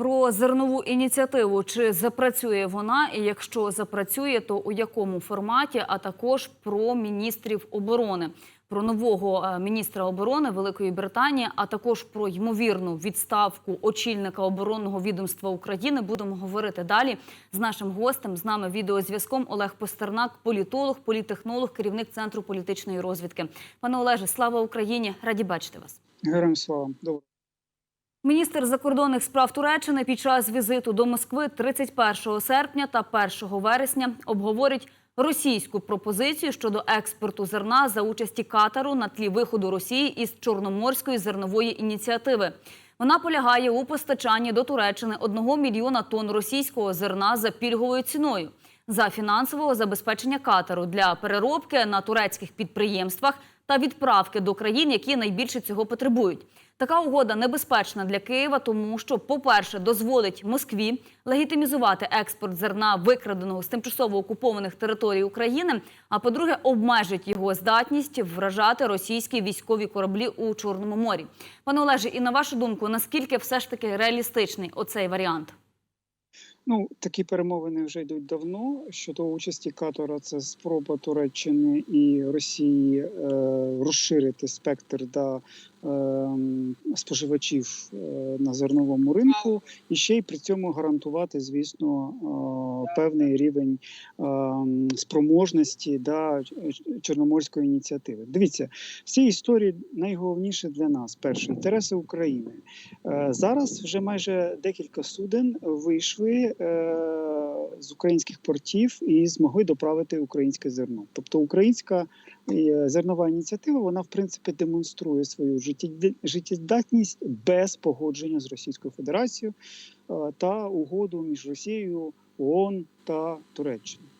Про зернову ініціативу чи запрацює вона, і якщо запрацює, то у якому форматі, а також про міністрів оборони, про нового е, міністра оборони Великої Британії, а також про ймовірну відставку очільника оборонного відомства України. Будемо говорити далі з нашим гостем. З нами відеозв'язком Олег Постернак, політолог, політехнолог, керівник центру політичної розвідки. Пане Олеже, слава Україні! Раді бачити вас. Героям слава. Добре. Міністр закордонних справ Туреччини під час візиту до Москви 31 серпня та 1 вересня обговорить російську пропозицію щодо експорту зерна за участі Катару на тлі виходу Росії із Чорноморської зернової ініціативи. Вона полягає у постачанні до Туреччини 1 мільйона тонн російського зерна за пільговою ціною за фінансового забезпечення Катару для переробки на турецьких підприємствах та відправки до країн, які найбільше цього потребують. Така угода небезпечна для Києва, тому що, по-перше, дозволить Москві легітимізувати експорт зерна, викраденого з тимчасово окупованих територій України. А по-друге, обмежить його здатність вражати російські військові кораблі у Чорному морі. Пане Олеже, і на вашу думку, наскільки все ж таки реалістичний оцей варіант? Ну, такі перемовини вже йдуть давно. Щодо участі Катора, це спроба Туреччини і Росії е, розширити спектр да, е, споживачів е, на зерновому ринку, і ще й при цьому гарантувати, звісно, е, певний рівень е, спроможності да, Чорноморської ініціативи. Дивіться, в цій історії найголовніше для нас перше інтереси України. Е, Зараз вже майже декілька суден вийшли е, з українських портів і змогли доправити українське зерно. Тобто українська зернова ініціатива вона в принципі демонструє свою життєздатність без погодження з Російською Федерацією та угоду між Росією, ООН та Туреччиною.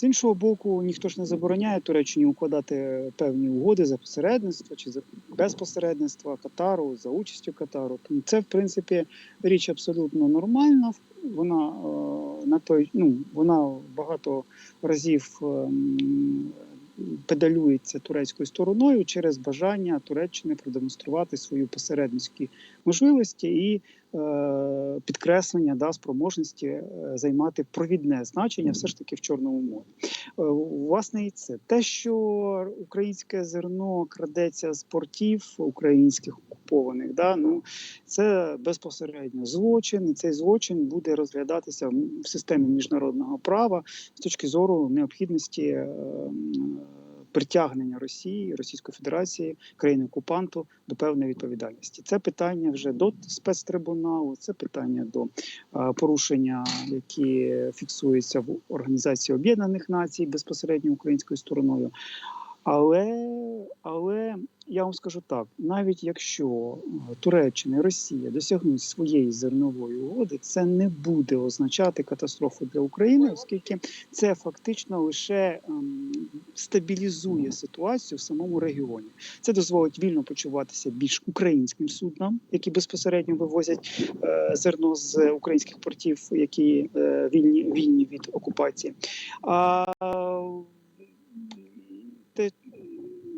З іншого боку, ніхто ж не забороняє Туреччині укладати певні угоди за посередництво чи за без посередництва Катару за участю Катару. Тому це в принципі річ абсолютно нормальна. Вона е, на той, ну вона багато разів ем, педалюється турецькою стороною через бажання Туреччини продемонструвати свою посередницькі можливості і е, підкреслення да, спроможності е, займати провідне значення все ж таки в Чорному морі. Е, Власне, і це те, що українське зерно крадеться з портів українських окупованих, да, ну це безпосередньо злочин, і цей злочин буде розглядатися в системі міжнародного права з точки зору необхідності. е, Притягнення Росії, Російської Федерації, країни окупанту до певної відповідальності. Це питання вже до спецтрибуналу, це питання до порушення, які фіксуються в Організації Об'єднаних Націй безпосередньо українською стороною. Але, але я вам скажу так: навіть якщо е, Туреччина і Росія досягнуть своєї зернової угоди, це не буде означати катастрофу для України, оскільки це фактично лише ем, стабілізує ситуацію в самому регіоні. Це дозволить вільно почуватися більш українським суднам, які безпосередньо вивозять е, зерно з українських портів, які е, вільні вільні від окупації. А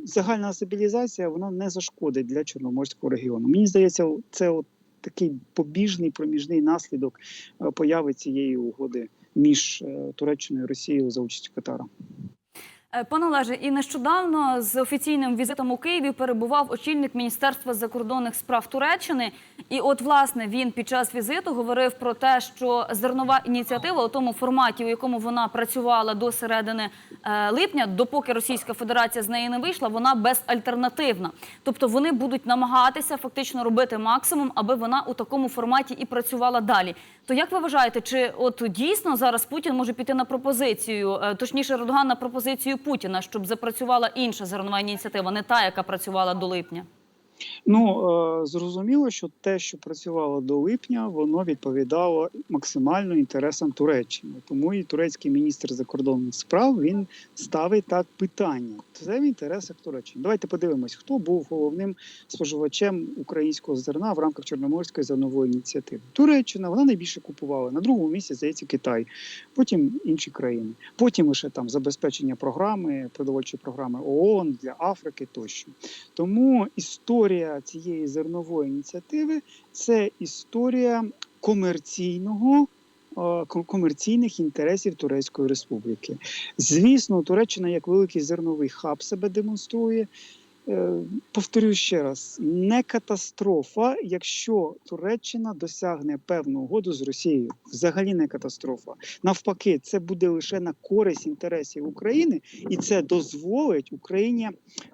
загальна стабілізація вона не зашкодить для Чорноморського регіону. Мені здається, це от такий побіжний проміжний наслідок е, появи цієї угоди між е, Туреччиною і Росією за участю Катара. Е, Пане Олеже, і нещодавно з офіційним візитом у Києві перебував очільник Міністерства закордонних справ Туреччини. І от власне він під час візиту говорив про те, що зернова ініціатива у тому форматі, у якому вона працювала до середини е, липня, допоки Російська Федерація з неї не вийшла, вона безальтернативна. Тобто вони будуть намагатися фактично робити максимум, аби вона у такому форматі і працювала далі. То як ви вважаєте, чи от дійсно зараз Путін може піти на пропозицію, е, точніше Ердоган на пропозицію Путіна, щоб запрацювала інша зернова ініціатива, не та, яка працювала до липня? Ну е, зрозуміло, що те, що працювало до липня, воно відповідало максимально інтересам Туреччини. Тому і турецький міністр закордонних справ він ставить так питання. Це в інтересах Туреччини. Давайте подивимось, хто був головним споживачем українського зерна в рамках Чорноморської зернової ініціативи. Туреччина вона найбільше купувала на другому місці, здається, Китай, потім інші країни. Потім лише там забезпечення програми, продовольчої програми ООН для Африки тощо. Тому історія цієї зернової ініціативи це історія комерційного. е, Комерційних інтересів Турецької Республіки. Звісно, Туреччина як великий зерновий хаб себе демонструє. Е, Повторюю ще раз: не катастрофа, якщо Туреччина досягне певну угоду з Росією. Взагалі не катастрофа. Навпаки, це буде лише на користь інтересів України, і це дозволить Україні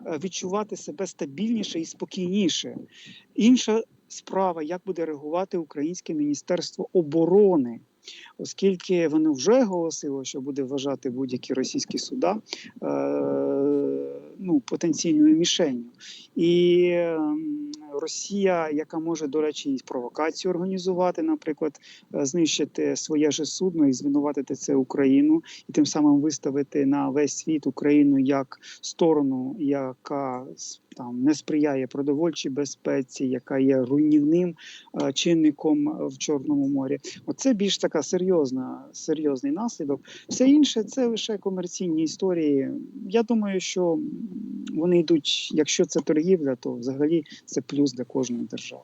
е, відчувати себе стабільніше і спокійніше. Інша справа, як буде реагувати Українське міністерство оборони. Оскільки воно вже оголосило, що буде вважати будь-які російські суда е, ну, потенційною мішенню. І ем, Росія, яка може, до речі, і провокацію організувати, наприклад, е, знищити своє же судно і звинуватити це Україну, і тим самим виставити на весь світ Україну як сторону, яка там не сприяє продовольчій безпеці, яка є руйнівним е, чинником е, в Чорному морі. Оце більш така серйозна, серйозний наслідок. Все інше це лише комерційні історії. Я думаю, що вони йдуть, якщо це торгівля, то взагалі це плюс для кожної держави.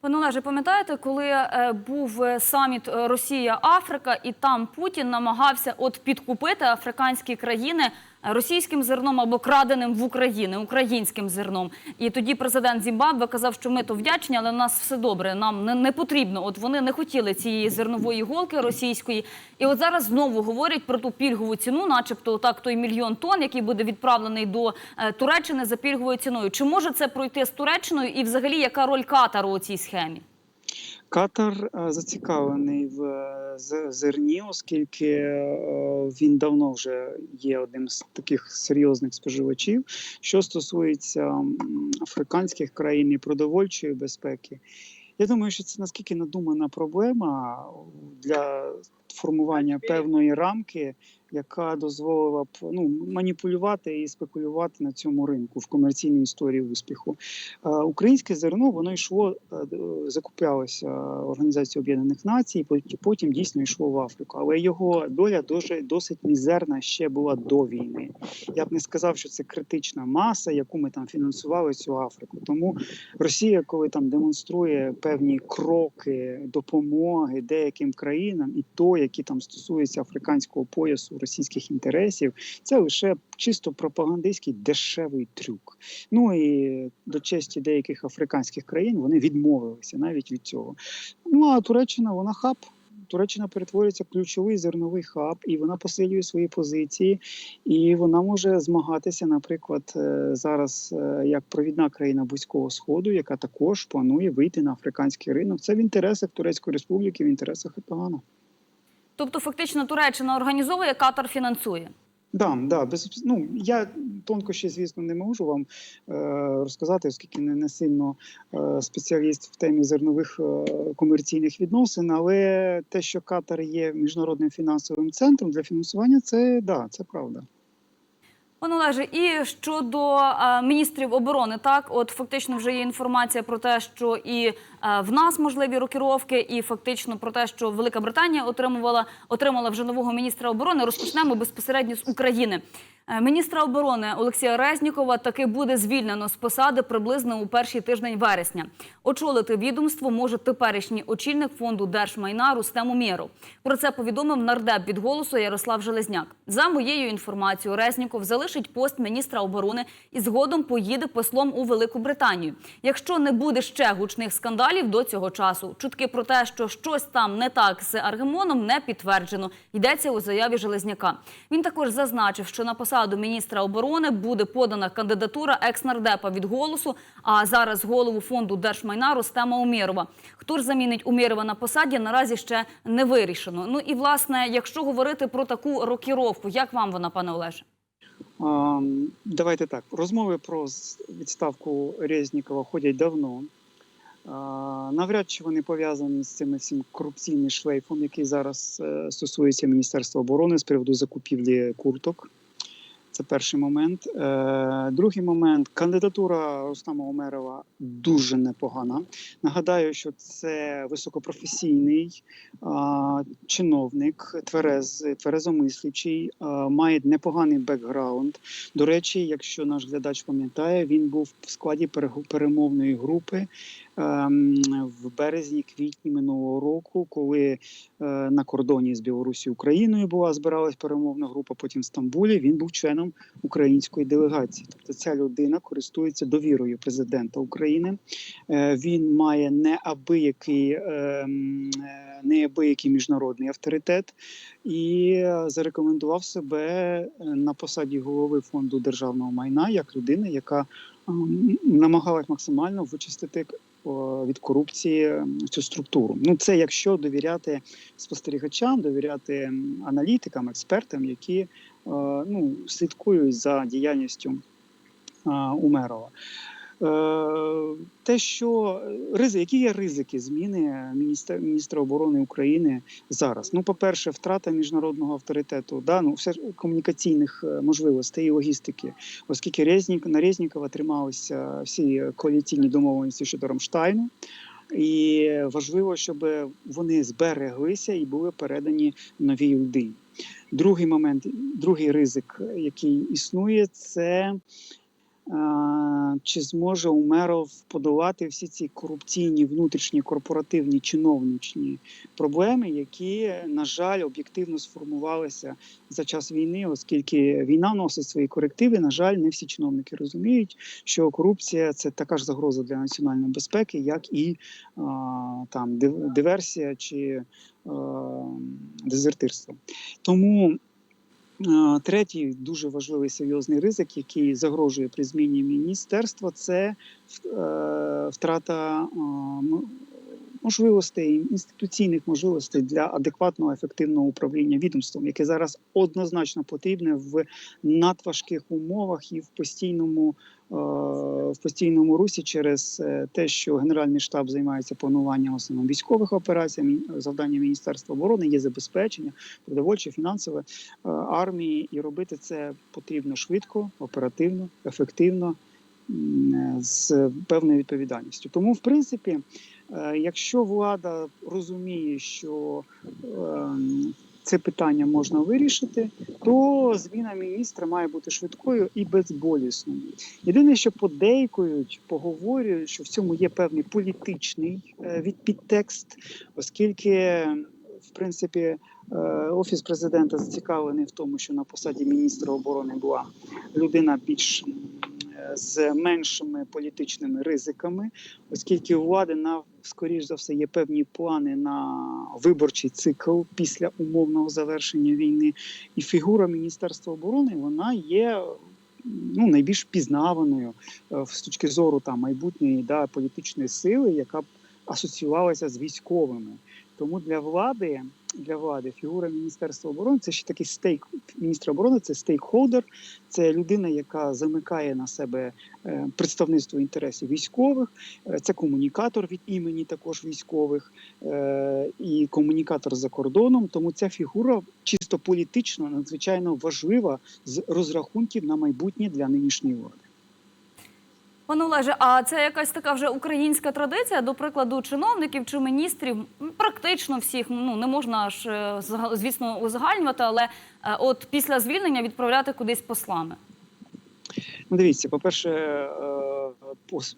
Пане Олеже, пам'ятаєте, коли е, був саміт е, Росія-Африка, і там Путін намагався от підкупити африканські країни російським зерном або краденим в Україні, українським зерном. І тоді президент Зімбабве казав, що ми то вдячні, але в нас все добре. Нам не, не потрібно. От вони не хотіли цієї зернової голки російської. І от зараз знову говорять про ту пільгову ціну, начебто так той мільйон тонн, який буде відправлений до е, Туреччини за пільговою ціною. Чи може це пройти з Туреччиною? І взагалі яка роль Катару у цій схемі? Катар е, зацікавлений в е, зерні, оскільки е, він давно вже є одним з таких серйозних споживачів. Що стосується африканських країн і продовольчої безпеки, я думаю, що це наскільки надумана проблема для формування певної рамки, яка дозволила б ну, маніпулювати і спекулювати на цьому ринку в комерційній історії успіху. Е, Українське зерно воно йшло, е, закуплялося Організацією Об'єднаних Націй, потім- потім дійсно йшло в Африку. Але його доля дуже досить мізерна ще була до війни. Я б не сказав, що це критична маса, яку ми там фінансували цю Африку. Тому Росія, коли там демонструє певні кроки допомоги деяким країнам, і то, які там стосуються африканського поясу російських інтересів, це лише чисто пропагандистський дешевий трюк. Ну і до честі деяких африканських країн вони відмовилися навіть від цього. Ну а Туреччина вона хаб. Туреччина перетворюється в ключовий зерновий хаб, і вона посилює свої позиції, і вона може змагатися, наприклад, е, зараз е, як провідна країна Близького Сходу, яка також планує вийти на африканський ринок. Це в інтересах Турецької республіки, в інтересах Ердогана. Тобто, фактично, Туреччина організовує, Катар фінансує. Да, да, без ну я тонко ще, звісно, не можу вам е, розказати, оскільки не, не сильно е, спеціаліст в темі зернових е, комерційних відносин. Але те, що Катар є міжнародним фінансовим центром для фінансування, це да, це правда. Пане Олеже, і щодо е, міністрів оборони, так от фактично вже є інформація про те, що і в нас можливі рокіровки, і фактично про те, що Велика Британія отримувала отримала вже нового міністра оборони. Розпочнемо безпосередньо з України. Е, Міністра оборони Олексія Резнікова таки буде звільнено з посади приблизно у перший тиждень вересня. Очолити відомство може теперішній очільник фонду держмайна Рустем Умєров. Про це повідомив нардеп від голосу Ярослав Железняк. За моєю інформацією, Резніков залишить пост міністра оборони і згодом поїде послом у Велику Британію. Якщо не буде ще гучних скандалів до цього часу, чутки про те, що щось там не так з Аргемоном, не підтверджено. Йдеться у заяві Железняка. Він також зазначив, що на посаду міністра оборони буде подана кандидатура екс-нардепа від голосу, а зараз голову фонду держмайна Ростема Умєрова. Хто ж замінить Умєрова на посаді, наразі ще не вирішено. Ну і власне, якщо говорити про таку рокіровку, як вам вона, пане Олеже? Давайте так. Розмови про відставку Резнікова ходять давно. Навряд чи вони пов'язані з цим всім корупційним шлейфом, який зараз е, стосується Міністерства оборони з приводу закупівлі курток. Це перший момент. Е, другий момент кандидатура Рустама Омерова дуже непогана. Нагадаю, що це високопрофесійний чиновник, тверез, тверезомислячий, має непоганий бекграунд. До речі, якщо наш глядач пам'ятає, він був в складі перемовної групи в березні-квітні минулого року, коли е, на кордоні з Білорусі Україною була збиралась перемовна група, потім в Стамбулі. Він був членом української делегації. Тобто ця людина користується довірою президента України. Е, Він має неабиякий, ем, е, неабиякий міжнародний авторитет і зарекомендував себе на посаді голови фонду державного майна як людина, яка ем, намагалась максимально вичистити від корупції цю структуру. Ну це якщо довіряти спостерігачам, довіряти аналітикам, експертам, які е, ну, слідкують за діяльністю е, Умерова. Е, Те, що ризи, які є ризики зміни міністра, міністра оборони України зараз? Ну, по-перше, втрата міжнародного авторитету, да, ну, все комунікаційних е, можливостей і логістики, оскільки Резнік, на Резнікова трималися всі коаліційні домовленості щодо Рамштайну. І важливо, щоб вони збереглися і були передані новій людині. Другий момент, другий ризик, який існує, це чи зможе Умеров подолати всі ці корупційні внутрішні корпоративні чиновничні проблеми, які, на жаль, об'єктивно сформувалися за час війни, оскільки війна вносить свої корективи. На жаль, не всі чиновники розуміють, що корупція це така ж загроза для національної безпеки, як і там див- диверсія чи дезертирство. Тому Третій дуже важливий серйозний ризик, який загрожує при зміні міністерства, це е, втрата можливостей, інституційних можливостей для адекватного ефективного управління відомством, яке зараз однозначно потрібне в надважких умовах і в постійному. е, В постійному русі через е, те, що Генеральний штаб займається плануванням основним військових операцій, завдання Міністерства оборони є забезпечення продовольче, фінансове е, армії, і робити це потрібно швидко, оперативно, ефективно з певною відповідальністю. Тому, в принципі, якщо влада розуміє, що ем, це питання можна вирішити, то зміна міністра має бути швидкою і безболісною. Єдине, що подейкують, поговорюють, що в цьому є певний політичний е, підтекст, оскільки, в принципі, е, офіс президента зацікавлений в тому, що на посаді міністра оборони була людина більш е, з меншими політичними ризиками, оскільки у влади на скоріш за все є певні плани на виборчий цикл після умовного завершення війни. І фігура Міністерства оборони вона є. Ну, найбільш пізнаваною е, з точки зору там майбутньої да, політичної сили, яка б асоціювалася з військовими. Тому для влади, для влади фігура Міністерства оборони це ще такий стейк міністра оборони, це стейкхолдер, це людина, яка замикає на себе е, представництво інтересів військових, е, це комунікатор від імені також військових е, і комунікатор за кордоном. Тому ця фігура чисто політично надзвичайно важлива з розрахунків на майбутнє для нинішньої влади. Пане Олеже, а це якась така вже українська традиція, до прикладу, чиновників чи міністрів, практично всіх, ну не можна ж, е, звісно, узагальнювати, але е, от після звільнення відправляти кудись послами. Ну, дивіться, по-перше, е, пос-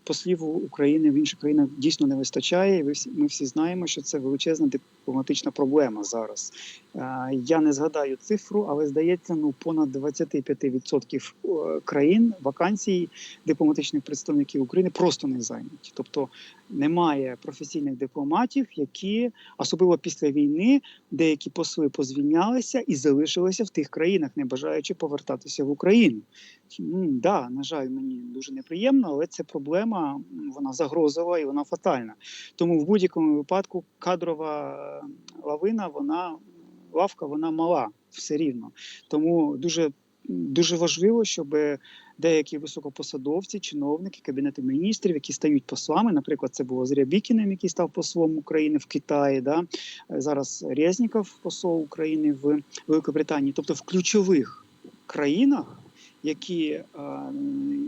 послів України в інших країнах дійсно не вистачає. І ви всі- ми всі знаємо, що це величезна дипломатична проблема зараз. Е, Я не згадаю цифру, але здається, ну понад 25% е, країн вакансій дипломатичних представників України просто не зайняті. Тобто немає професійних дипломатів, які особливо після війни деякі посли позвільнялися і залишилися в тих країнах, не бажаючи повертатися в Україну. М, Да, на жаль, мені дуже неприємно, але це проблема, вона загрозова і вона фатальна. Тому в будь-якому випадку кадрова е, лавина, вона лавка, вона мала все рівно. Тому дуже, дуже важливо, щоб деякі високопосадовці, чиновники, кабінети міністрів, які стають послами, наприклад, це було з Рябікіним, який став послом України в Китаї. Да? Е, Зараз Резніков, посол України в Великобританії, тобто в ключових країнах які е,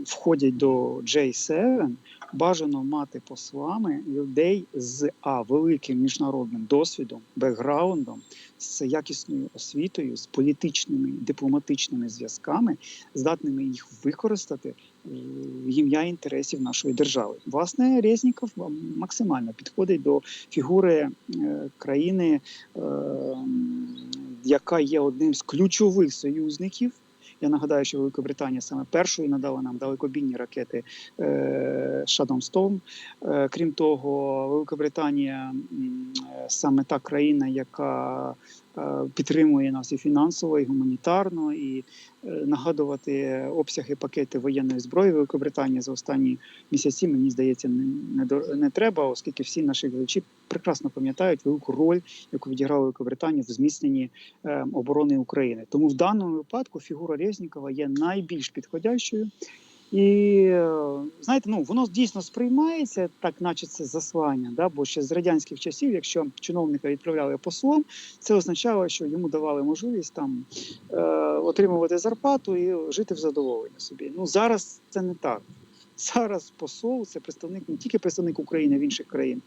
входять до J7, бажано мати послами людей з а великим міжнародним досвідом, бекграундом, з якісною освітою, з політичними дипломатичними зв'язками, здатними їх використати в ім'я інтересів нашої держави. Власне, Резніков максимально підходить до фігури е, країни, е, яка є одним з ключових союзників. Я нагадаю, що Великобританія саме першою надала нам далекобійні ракети е, Shadow Storm. Е, крім того, Великобританія е, саме та країна, яка е, підтримує нас і фінансово, і гуманітарно, і е, нагадувати обсяги пакети воєнної зброї Великобританії за останні місяці, мені здається, не, не, не треба, оскільки всі наші глядачі прекрасно пам'ятають велику роль, яку відіграла Великобританія в зміцненні е, оборони України. Тому в даному випадку фігура Резнікова є найбільш підходящою. І знаєте, ну воно дійсно сприймається так, наче це заслання. Да? Бо ще з радянських часів, якщо чиновника відправляли послом, це означало, що йому давали можливість там е, отримувати зарплату і жити в задоволенні собі. Ну зараз це не так. Зараз посол це представник не тільки представник України в інших країн,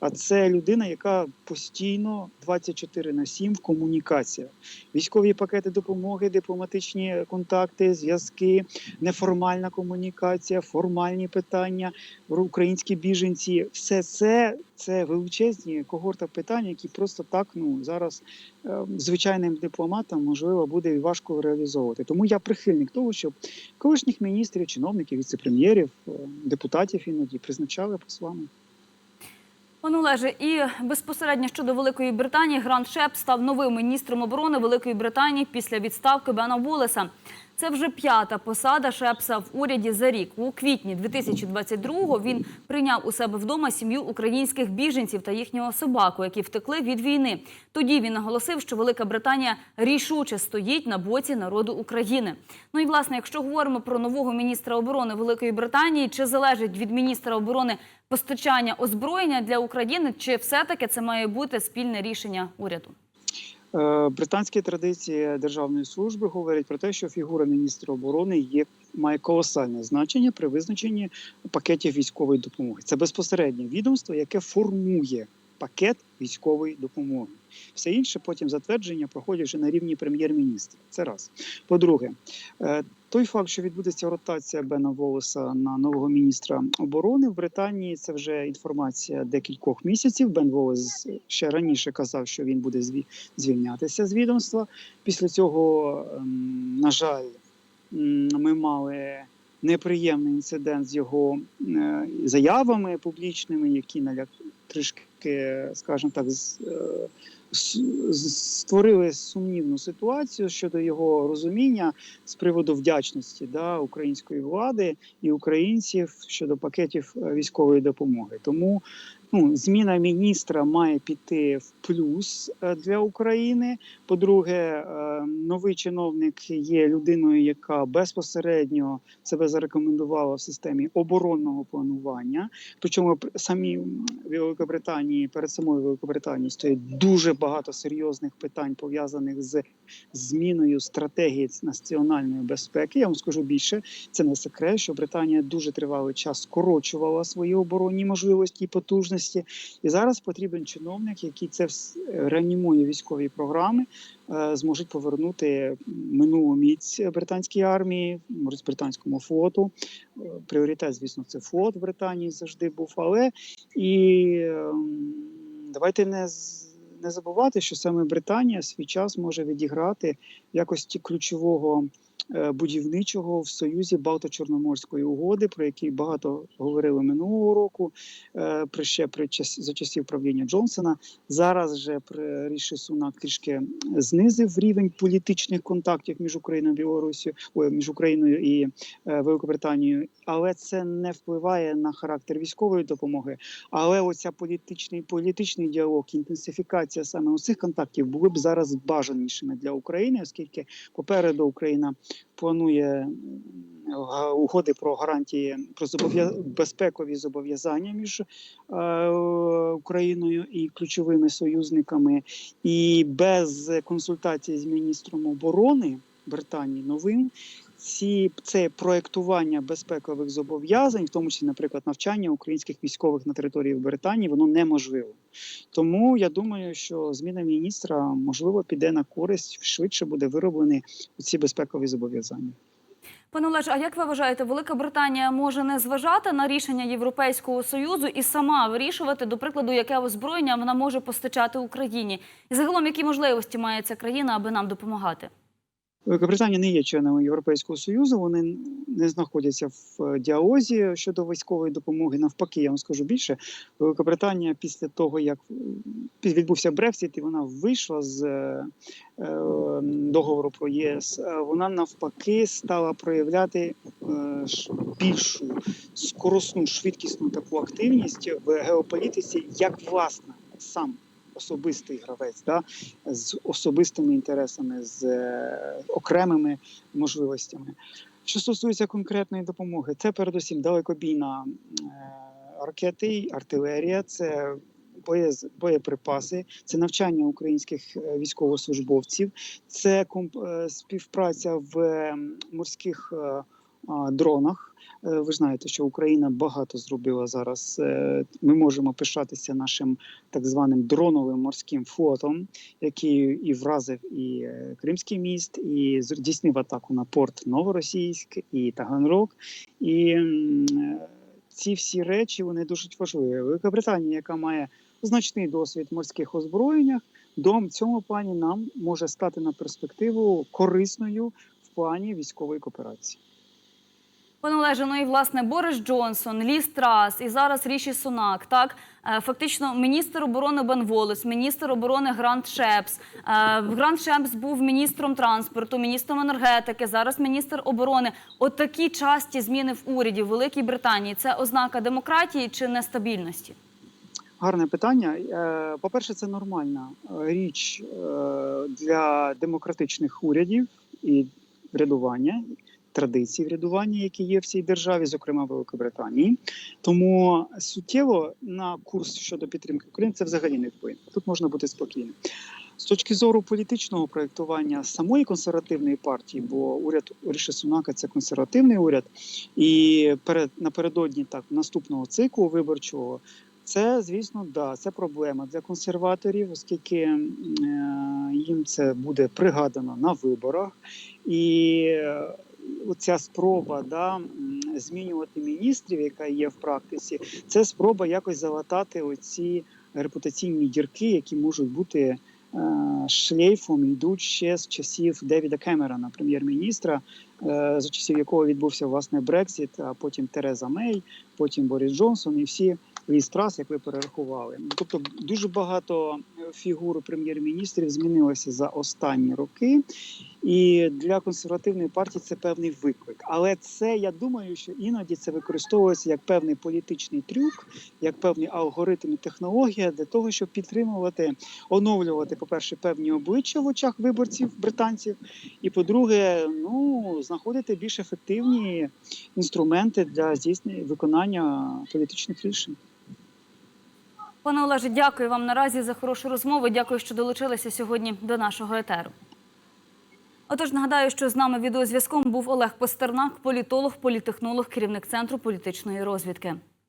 а це людина, яка постійно 24 на 7 в комунікаціях. Військові пакети допомоги, дипломатичні контакти, зв'язки, неформальна комунікація, формальні питання, українські біженці. Все це це величезні когорта питань, які просто так ну зараз е, звичайним дипломатам можливо буде важко реалізовувати. Тому я прихильник того, щоб колишніх міністрів, чиновників, віцепрем'єрів, е, депутатів іноді призначали послами. Пане Олеже, і безпосередньо щодо Великої Британії, Грант Шеп став новим міністром оборони Великої Британії після відставки Бена Волеса. Це вже п'ята посада Шепса в уряді за рік. У квітні 2022-го він прийняв у себе вдома сім'ю українських біженців та їхнього собаку, які втекли від війни. Тоді він наголосив, що Велика Британія рішуче стоїть на боці народу України. Ну і власне, якщо говоримо про нового міністра оборони Великої Британії, чи залежить від міністра оборони постачання озброєння для України, чи все-таки це має бути спільне рішення уряду? Е, Британські традиції державної служби говорять про те, що фігура міністра оборони є має колосальне значення при визначенні пакетів військової допомоги. Це безпосереднє відомство, яке формує пакет військової допомоги. Все інше потім затвердження проходять вже на рівні прем'єр-міністра. Це раз. По-друге, е, той факт, що відбудеться ротація Бена Волеса на нового міністра оборони в Британії, це вже інформація декількох місяців. Бен Волес ще раніше казав, що він буде зві- звільнятися з відомства. Після цього, ем, на жаль, ми мали неприємний інцидент з його е, заявами публічними, які трішки, скажімо так, е, створили сумнівну ситуацію щодо його розуміння з приводу вдячності да, української влади і українців щодо пакетів е, військової допомоги. Тому ну, зміна міністра має піти в плюс е, для України. По-друге, е, новий чиновник є людиною, яка безпосередньо себе зарекомендувала в системі оборонного планування. Причому самі Великобританії перед самою Великобританією стоїть дуже багато серйозних питань пов'язаних з зміною стратегії національної безпеки. Я вам скажу більше, це не секрет, що Британія дуже тривалий час скорочувала свої оборонні можливості і потужності. І зараз потрібен чиновник, який це реанімує військові програми, е, зможуть повернути минулу міць британській армії, британському флоту. Е, Пріоритет, звісно, це флот в Британії завжди був. Але і ем, давайте не не забувати, що саме Британія свій час може відіграти якості ключового будівничого в союзі Балто-Чорноморської угоди, про який багато говорили минулого року, е, при ще при час за часів правління Джонсона. Зараз же при Ріші Сунак трішки знизив рівень політичних контактів між Україною і Білорусією, між Україною і е, Великобританією, але це не впливає на характер військової допомоги. Але оця політичний політичний діалог, інтенсифікація саме цих контактів були б зараз бажанішими для України, оскільки попереду Україна планує угоди про гарантії про зобов'я... безпекові зобов'язання між е, Україною і ключовими союзниками, і без консультації з міністром оборони Британії новим. Ці це проектування безпекових зобов'язань, в тому числі, наприклад, навчання українських військових на території Британії, воно неможливо. Тому я думаю, що зміна міністра можливо піде на користь швидше буде вироблені ці безпекові зобов'язання. Пане Олеже, а як ви вважаєте, Велика Британія може не зважати на рішення Європейського союзу і сама вирішувати, до прикладу, яке озброєння вона може постачати Україні? І загалом, які можливості має ця країна, аби нам допомагати? Велика Британія не є членом Європейського союзу. Вони не знаходяться в е, діалозі щодо військової допомоги. Навпаки, я вам скажу більше. Велика Британія після того, як е, відбувся Брексит, і вона вийшла з е, договору про ЄС, вона навпаки стала проявляти більшу скоросну, швидкісну таку активність в геополітиці, як власне сам особистий гравець, да, з особистими інтересами, з е, окремими можливостями. Що стосується конкретної допомоги, це передусім далекобійна е, ракети, артилерія, це боєприпаси, це навчання українських е, військовослужбовців, це комп- е, співпраця в е, морських е, дронах. Е, Ви знаєте, що Україна багато зробила зараз. Е, Ми можемо пишатися нашим так званим дроновим морським флотом, який і вразив і е, Кримський міст, і здійснив атаку на порт Новоросійськ і Таганрог. І ці всі речі вони дуже важливі. Велика Британія, яка має значний досвід в морських озброєннях, до в цьому плані нам може стати на перспективу корисною в плані військової кооперації. Пане Олеже, ну і власне Борис Джонсон, Ліс Трас і зараз Ріші Сунак. Так Е, фактично, міністр оборони Бен Волес, міністр оборони Грант Шепс. Е, Грант Шепс був міністром транспорту, міністром енергетики. Зараз міністр оборони. От такі часті зміни в уряді в Великій Британії. Це ознака демократії чи нестабільності? Гарне питання. Е, По-перше, це нормальна річ для демократичних урядів і врядування, традицій врядування, які є в цій державі, зокрема Великобританії. Тому суттєво на курс щодо підтримки України це взагалі не вплине. Тут можна бути спокійним. З точки зору політичного проєктування самої консервативної партії, бо уряд Ріші Сунака це консервативний уряд, і перед напередодні так наступного циклу виборчого це, звісно, да, це проблема для консерваторів, оскільки е, їм це буде пригадано на виборах, і оця спроба да, змінювати міністрів, яка є в практиці, це спроба якось залатати оці репутаційні дірки, які можуть бути е, шлейфом, йдуть ще з часів Девіда Кемерона, прем'єр-міністра, е, за часів якого відбувся власне Брексіт, а потім Тереза Мей, потім Борис Джонсон і всі Ліз Трас, як ви перерахували. Тобто дуже багато фігур прем'єр-міністрів змінилося за останні роки, і для консервативної партії це певний виклик. Але це я думаю, що іноді це використовується як певний політичний трюк, як певний алгоритм і технологія для того, щоб підтримувати, оновлювати, по-перше, певні обличчя в очах виборців британців, і по-друге, ну знаходити більш ефективні інструменти для здійснення виконання політичних рішень. Пане Олеже, дякую вам наразі за хорошу розмову. Дякую, що долучилися сьогодні до нашого етеру. Отож, нагадаю, що з нами відеозв'язком був Олег Пастернак, політолог, політехнолог, керівник центру політичної розвідки.